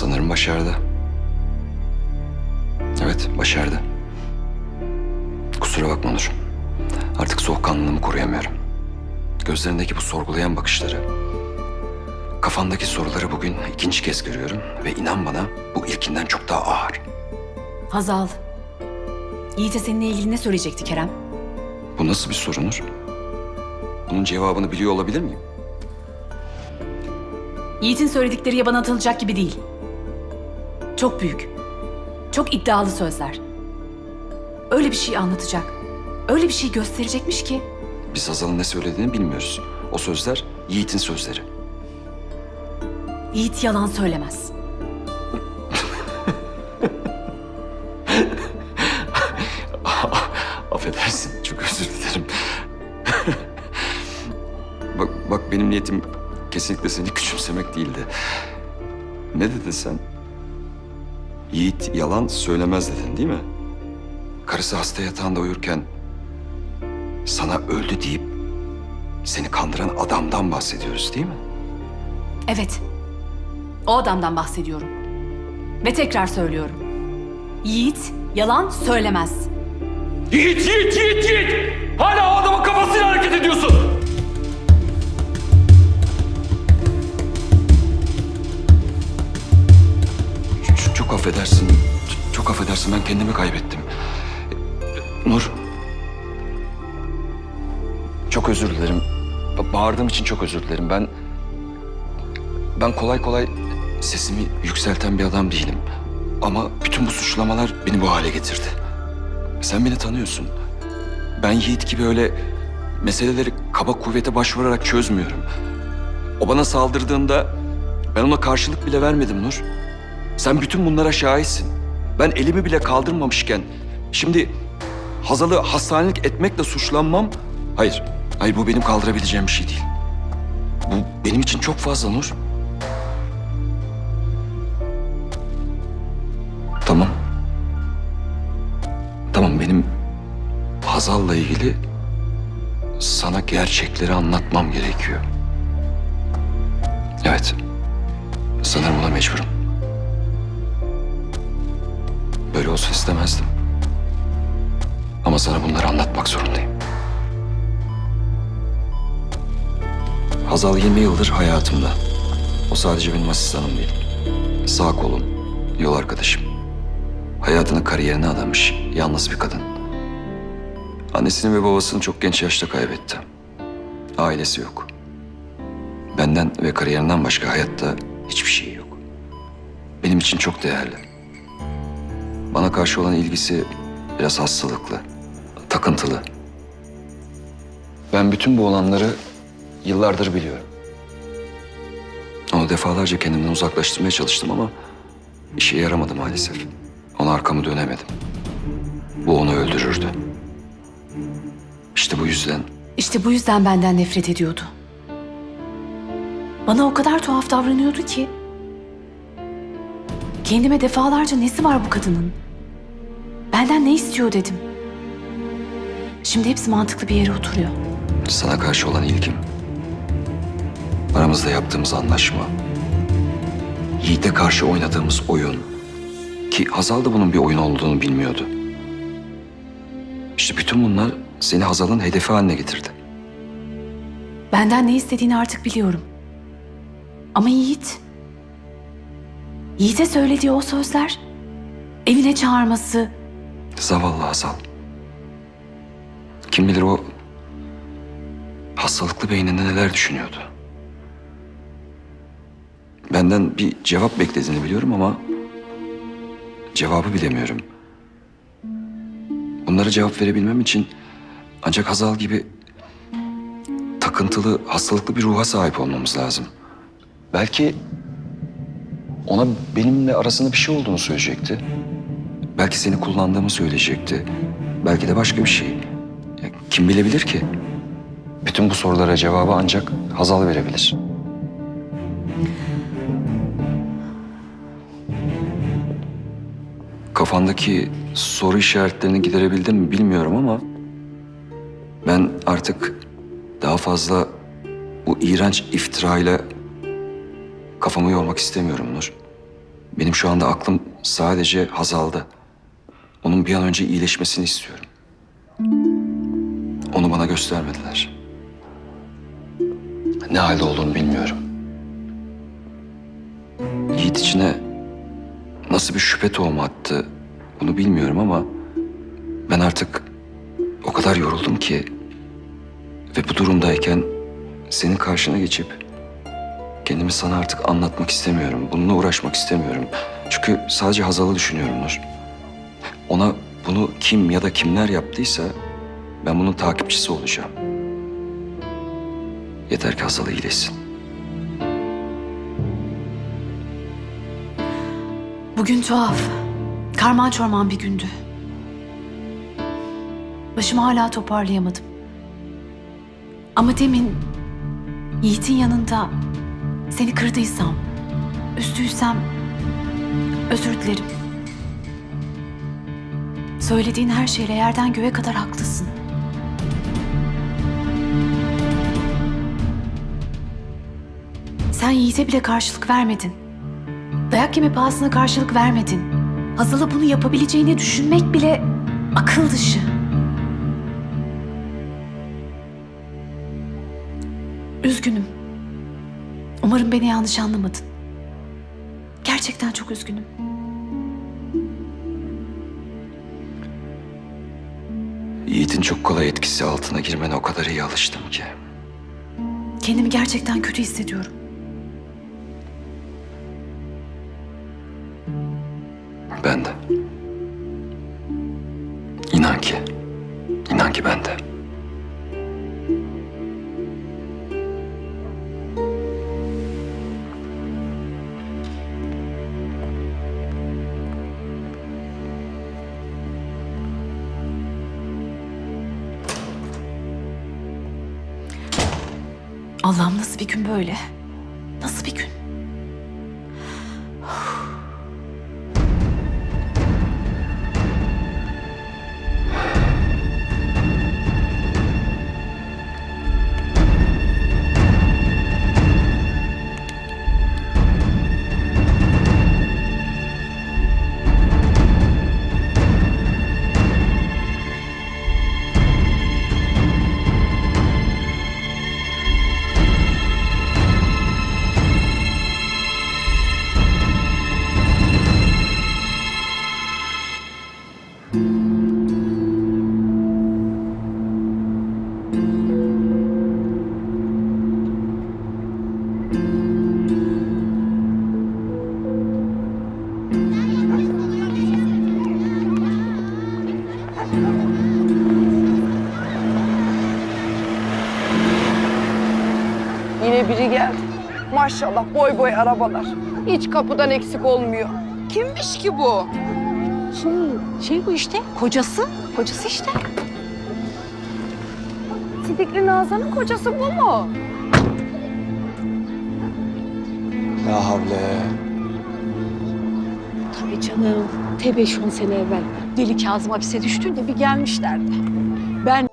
Sanırım başardı. Evet, başardı. Kusura bakma Nur. Artık soğukkanlılığımı koruyamıyorum. Gözlerindeki bu sorgulayan bakışları, kafandaki soruları bugün ikinci kez görüyorum ve inan bana bu ilkinden çok daha ağır. Hazal. Yiğit'e seninle ilgili ne söyleyecekti Kerem? Bu nasıl bir soru Nur? Bunun cevabını biliyor olabilir miyim? Yiğit'in söyledikleri yabana atılacak gibi değil. Çok büyük. Çok iddialı sözler. Öyle bir şey anlatacak. Öyle bir şey gösterecekmiş ki. Biz Hazal'ın ne söylediğini bilmiyoruz. O sözler Yiğit'in sözleri. Yiğit yalan söylemez. Affedersin, çok özür dilerim. bak, bak benim niyetim kesinlikle seni küçümsemek değildi. Ne dedin sen? Yiğit yalan söylemez dedin değil mi? Karısı hasta yatağında uyurken sana öldü deyip seni kandıran adamdan bahsediyoruz değil mi? Evet. O adamdan bahsediyorum. Ve tekrar söylüyorum. Yiğit yalan söylemez. Yiğit, Yiğit, Yiğit, Yiğit! Hala o adamın kafasıyla hareket ediyorsun. Affedersin. Çok affedersin ben kendimi kaybettim. Nur. Çok özür dilerim. Ba- Bağırdığım için çok özür dilerim. Ben ben kolay kolay sesimi yükselten bir adam değilim. Ama bütün bu suçlamalar beni bu hale getirdi. Sen beni tanıyorsun. Ben Yiğit gibi öyle meseleleri kaba kuvvete başvurarak çözmüyorum. O bana saldırdığında ben ona karşılık bile vermedim Nur. Sen bütün bunlara şahitsin. Ben elimi bile kaldırmamışken şimdi Hazal'ı hastanelik etmekle suçlanmam. Hayır, hayır bu benim kaldırabileceğim bir şey değil. Bu benim için çok fazla Nur. Tamam. Tamam benim Hazal'la ilgili sana gerçekleri anlatmam gerekiyor. Evet. Sanırım buna mecburum. Böyle olsun istemezdim. Ama sana bunları anlatmak zorundayım. Hazal 20 yıldır hayatımda. O sadece benim asistanım değil. Sağ kolum, yol arkadaşım. Hayatını kariyerine adamış, yalnız bir kadın. Annesini ve babasını çok genç yaşta kaybetti. Ailesi yok. Benden ve kariyerinden başka hayatta hiçbir şey yok. Benim için çok değerli. Bana karşı olan ilgisi biraz hastalıklı, takıntılı. Ben bütün bu olanları yıllardır biliyorum. Onu defalarca kendimden uzaklaştırmaya çalıştım ama işe yaramadı maalesef. Ona arkamı dönemedim. Bu onu öldürürdü. İşte bu yüzden İşte bu yüzden benden nefret ediyordu. Bana o kadar tuhaf davranıyordu ki. Kendime defalarca nesi var bu kadının? Benden ne istiyor dedim. Şimdi hepsi mantıklı bir yere oturuyor. sana karşı olan ilgim, aramızda yaptığımız anlaşma, Yiğit'e karşı oynadığımız oyun ki Hazal da bunun bir oyun olduğunu bilmiyordu. İşte bütün bunlar seni Hazal'ın hedefi haline getirdi. Benden ne istediğini artık biliyorum. Ama Yiğit... Yiğit'e söylediği o sözler... Evine çağırması... Zavallı Hazal. Kim bilir o hastalıklı beyninde neler düşünüyordu. Benden bir cevap beklediğini biliyorum ama cevabı bilemiyorum. Bunlara cevap verebilmem için ancak Hazal gibi takıntılı, hastalıklı bir ruha sahip olmamız lazım. Belki ona benimle arasında bir şey olduğunu söyleyecekti. Belki seni kullandığımı söyleyecekti. Belki de başka bir şey. Ya kim bilebilir ki? Bütün bu sorulara cevabı ancak Hazal verebilir. Kafandaki soru işaretlerini giderebildim mi bilmiyorum ama... ...ben artık daha fazla bu iğrenç iftirayla kafamı yormak istemiyorum Nur. Benim şu anda aklım sadece Hazal'da. Onun bir an önce iyileşmesini istiyorum. Onu bana göstermediler. Ne halde olduğunu bilmiyorum. Yiğit içine nasıl bir şüphe tohumu attı bunu bilmiyorum ama ben artık o kadar yoruldum ki ve bu durumdayken senin karşına geçip kendimi sana artık anlatmak istemiyorum. Bununla uğraşmak istemiyorum. Çünkü sadece Hazal'ı düşünüyorum Nur. Ona bunu kim ya da kimler yaptıysa ben bunun takipçisi olacağım. Yeter ki Hazal iyileşsin. Bugün tuhaf. Karman çorman bir gündü. Başımı hala toparlayamadım. Ama demin Yiğit'in yanında seni kırdıysam, üzdüysem özür dilerim. Söylediğin her şeyle yerden göğe kadar haklısın. Sen Yiğit'e bile karşılık vermedin. Dayak yeme pahasına karşılık vermedin. Hazal'a bunu yapabileceğini düşünmek bile akıl dışı. Üzgünüm. Umarım beni yanlış anlamadın. Gerçekten çok üzgünüm. Yiğit'in çok kolay etkisi altına girmene o kadar iyi alıştım ki. Kendimi gerçekten kötü hissediyorum. Ben de. İnan ki. İnan ki ben de. Allah'ım nasıl bir gün böyle? Nasıl bir gün? Yine biri geldi. Maşallah boy boy arabalar. Hiç kapıdan eksik olmuyor. Kimmiş ki bu? Şey bu işte, kocası. Kocası işte. Sidikli Nazan'ın kocası bu mu? La havle. Tabii canım. Te beş on sene evvel. Deli Kazım hapise düştüğünde bir gelmişlerdi. Ben